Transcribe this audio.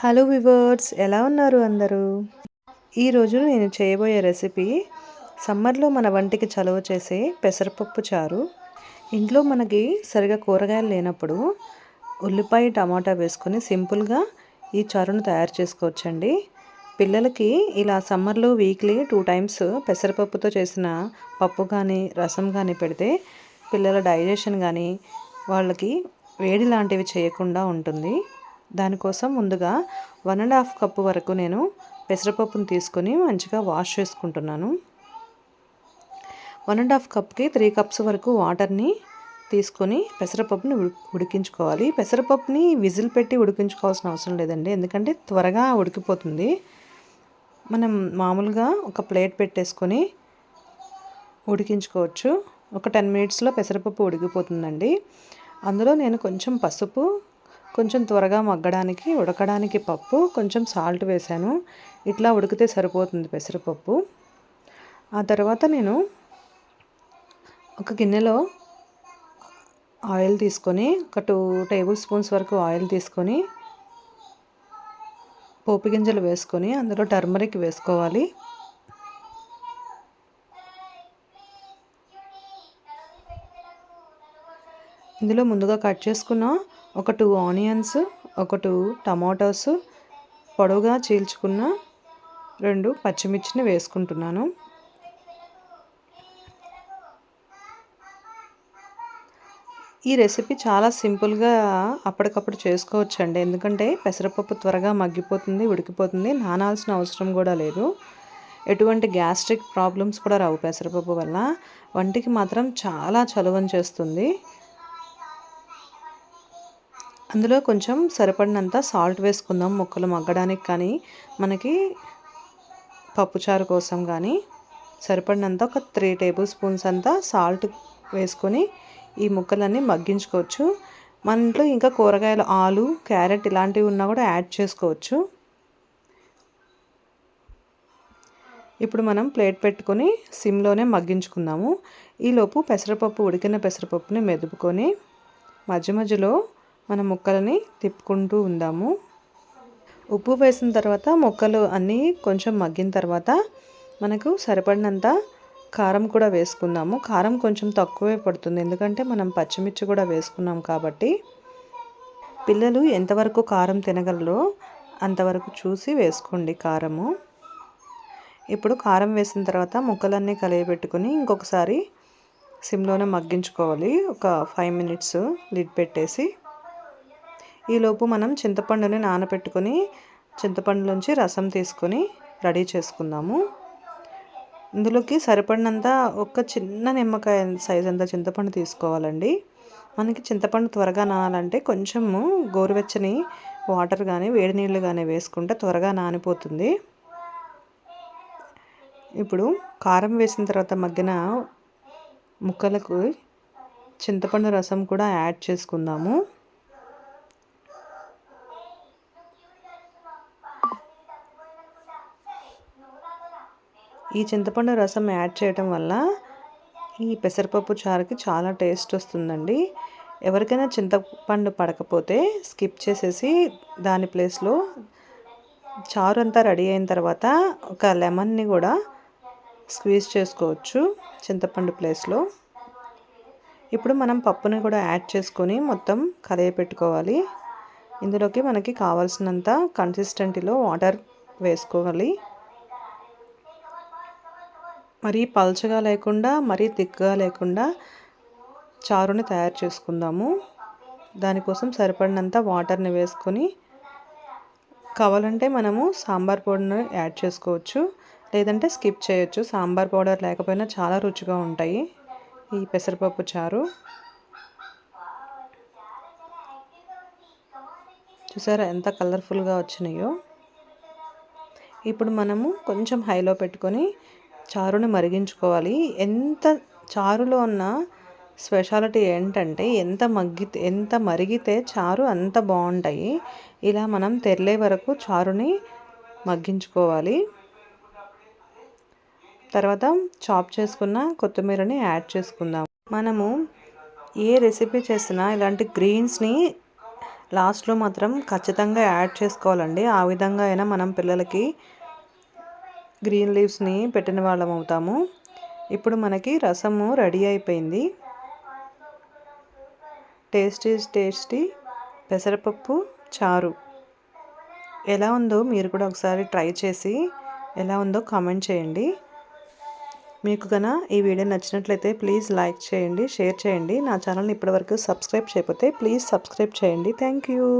Hello viewers ఎలా ఉన్నారు అందరూ? ఈరోజు నేను చేయబోయే రెసిపీ సమ్మర్లో మన వంటికి చలవ చేసే పెసరపప్పు చారు. ఇంట్లో మనకి సరిగా కూరగాయలు లేనప్పుడు ఉల్లిపాయ టమాటా వేసుకొని సింపుల్గా ఈ చారును తయారు చేసుకోవచ్చండి. పిల్లలకి ఇలా సమ్మర్లో వీక్లీ టూ టైమ్స్ పెసరపప్పుతో చేసిన పప్పు కానీ రసం కానీ పెడితే పిల్లల డైజెషన్ కానీ వాళ్ళకి వేడి లాంటివి చేయకుండా ఉంటుంది. దానికోసం ముందుగా వన్ అండ్ హాఫ్ కప్పు వరకు నేను పెసరపప్పును తీసుకొని మంచిగా వాష్ చేసుకుంటున్నాను. వన్ అండ్ హాఫ్ కప్కి త్రీ కప్స్ వరకు వాటర్ని తీసుకొని పెసరపప్పుని ఉడికించుకోవాలి. పెసరపప్పుని విజిల్ పెట్టి ఉడికించుకోవాల్సిన అవసరం లేదండి. ఎందుకంటే త్వరగా ఉడికిపోతుంది. మనం మామూలుగా ఒక ప్లేట్ పెట్టేసుకొని ఉడికించుకోవచ్చు. ఒక టెన్ మినిట్స్లో పెసరపప్పు ఉడికిపోతుందండి. అందులో నేను కొంచెం పసుపు కొంచెం త్వరగా మగ్గడానికి ఉడకడానికి పప్పు కొంచెం సాల్ట్ వేసాను ఇట్లా ఉడికితే సరిపోతుంది పెసరపప్పు. ఆ తర్వాత నేను ఒక గిన్నెలో ఆయిల్ తీసుకొని ఒక టూ టేబుల్ స్పూన్స్ వరకు ఆయిల్ తీసుకొని పోపు గింజలు వేసుకొని అందులో టర్మరిక్ వేసుకోవాలి. ఇందులో ముందుగా కట్ చేసుకున్న ఒక టూ ఆనియన్స్ ఒక టూ టమాటోస్ పొడవుగా చీల్చుకున్న రెండు పచ్చిమిర్చిని వేసుకుంటున్నాను. ఈ రెసిపీ చాలా సింపుల్గా అప్పటికప్పుడు చేసుకోవచ్చండి. ఎందుకంటే పెసరపప్పు త్వరగా మగ్గిపోతుంది ఉడికిపోతుంది నానాల్సిన అవసరం కూడా లేదు. ఎటువంటి గ్యాస్ట్రిక్ ప్రాబ్లమ్స్ కూడా రావు పెసరపప్పు వల్ల. వంటికి మాత్రం చాలా చలువని చేస్తుంది. అందులో కొంచెం సరిపడినంత సాల్ట్ వేసుకుందాం ముక్కలు మగ్గడానికి కానీ మనకి పప్పుచారు కోసం కానీ. సరిపడినంత ఒక త్రీ టేబుల్ స్పూన్స్ అంతా సాల్ట్ వేసుకొని ఈ ముక్కలన్నీ మగ్గించుకోవచ్చు. మన ఇంట్లో ఇంకా కూరగాయలు ఆలు క్యారెట్ ఇలాంటివి ఉన్నా కూడా యాడ్ చేసుకోవచ్చు. ఇప్పుడు మనం ప్లేట్ పెట్టుకొని సిమ్లోనే మగ్గించుకుందాము. ఈలోపు పెసరపప్పు ఉడికిన పెసరపప్పుని మెదుపుకొని మధ్య మధ్యలో మన ముక్కలని తిప్పుకుంటూ ఉందాము. ఉప్పు వేసిన తర్వాత ముక్కలు అన్నీ కొంచెం మగ్గిన తర్వాత మనకు సరిపడినంత కారం కూడా వేసుకుందాము. కారం కొంచెం తక్కువే పడుతుంది. ఎందుకంటే మనం పచ్చిమిర్చి కూడా వేసుకున్నాం కాబట్టి పిల్లలు ఎంతవరకు కారం తినగలరో అంతవరకు చూసి వేసుకోండి కారము. ఇప్పుడు కారం వేసిన తర్వాత ముక్కలన్నీ కలియబెట్టుకుని ఇంకొకసారి సిమ్లోనే మగ్గించుకోవాలి. ఒక ఫైవ్ మినిట్స్ లిడ్ పెట్టేసి ఈలోపు మనం చింతపండుని నానబెట్టుకొని చింతపండులోంచి రసం తీసుకొని రెడీ చేసుకుందాము. ఇందులోకి సరిపడినంత ఒక చిన్న నిమ్మకాయ సైజ్ అంత చింతపండు తీసుకోవాలండి. మనకి చింతపండు త్వరగా నానాలంటే కొంచెము గోరువెచ్చని వాటర్ కానీ వేడి నీళ్ళు కానీ వేసుకుంటే త్వరగా నానిపోతుంది. ఇప్పుడు కారం వేసిన తర్వాత మగ్గిన ముక్కలకు చింతపండు రసం కూడా యాడ్ చేసుకుందాము. ఈ చింతపండు రసం యాడ్ చేయటం వల్ల ఈ పెసరపప్పు చారుకి చాలా టేస్ట్ వస్తుందండి. ఎవరికైనా చింతపండు పడకపోతే స్కిప్ చేసేసి దాని ప్లేస్లో చారు అంతా రెడీ అయిన తర్వాత ఒక లెమన్ని కూడా స్క్వీజ్ చేసుకోవచ్చు చింతపండు ప్లేస్లో. ఇప్పుడు మనం పప్పుని కూడా యాడ్ చేసుకొని మొత్తం కలయ పెట్టుకోవాలి. ఇందులోకి మనకి కావాల్సినంత కన్సిస్టెంటీలో వాటర్ వేసుకోవాలి. మరీ పల్చగా లేకుండా మరీ థిక్గా లేకుండా చారుని తయారు చేసుకుందాము. దానికోసం సరిపడినంత వాటర్ని వేసుకొని కావాలంటే మనము సాంబార్ పౌడర్ని యాడ్ చేసుకోవచ్చు. లేదంటే స్కిప్ చేయొచ్చు. సాంబార్ పౌడర్ లేకపోయినా చాలా రుచిగా ఉంటాయి ఈ పెసరపప్పు చారు. చూసారా ఎంత కలర్ఫుల్గా వచ్చినాయో. ఇప్పుడు మనము కొంచెం హైలో పెట్టుకొని చారుని మరిగించుకోవాలి. ఎంత చారులో ఉన్న స్పెషాలిటీ ఏంటంటే ఎంత మగ్గితే ఎంత మరిగితే చారు అంత బాగుంటాయి. ఇలా మనం తెరలే వరకు చారుని మగ్గించుకోవాలి. తర్వాత చాప్ చేసుకున్న కొత్తిమీరని యాడ్ చేసుకుందాం. మనము ఏ రెసిపీ చేసినా ఇలాంటి గ్రీన్స్ని లాస్ట్లో మాత్రం ఖచ్చితంగా యాడ్ చేసుకోవాలండి. ఆ విధంగా అయినా మనం పిల్లలకి గ్రీన్ లీవ్స్ని పెట్టిన వాళ్ళం అవుతాము. ఇప్పుడు మనకి రసము రెడీ అయిపోయింది. టేస్టీ టేస్టీ పెసరపప్పు చారు. ఎలా ఉందో మీరు కూడా ఒకసారి ట్రై చేసి ఎలా ఉందో కామెంట్ చేయండి. మీకు కనుక ఈ వీడియో నచ్చినట్లయితే ప్లీజ్ లైక్ చేయండి షేర్ చేయండి. నా ఛానల్ని ఇప్పటివరకు సబ్స్క్రైబ్ చేయకపోతే ప్లీజ్ సబ్స్క్రైబ్ చేయండి. Thank you.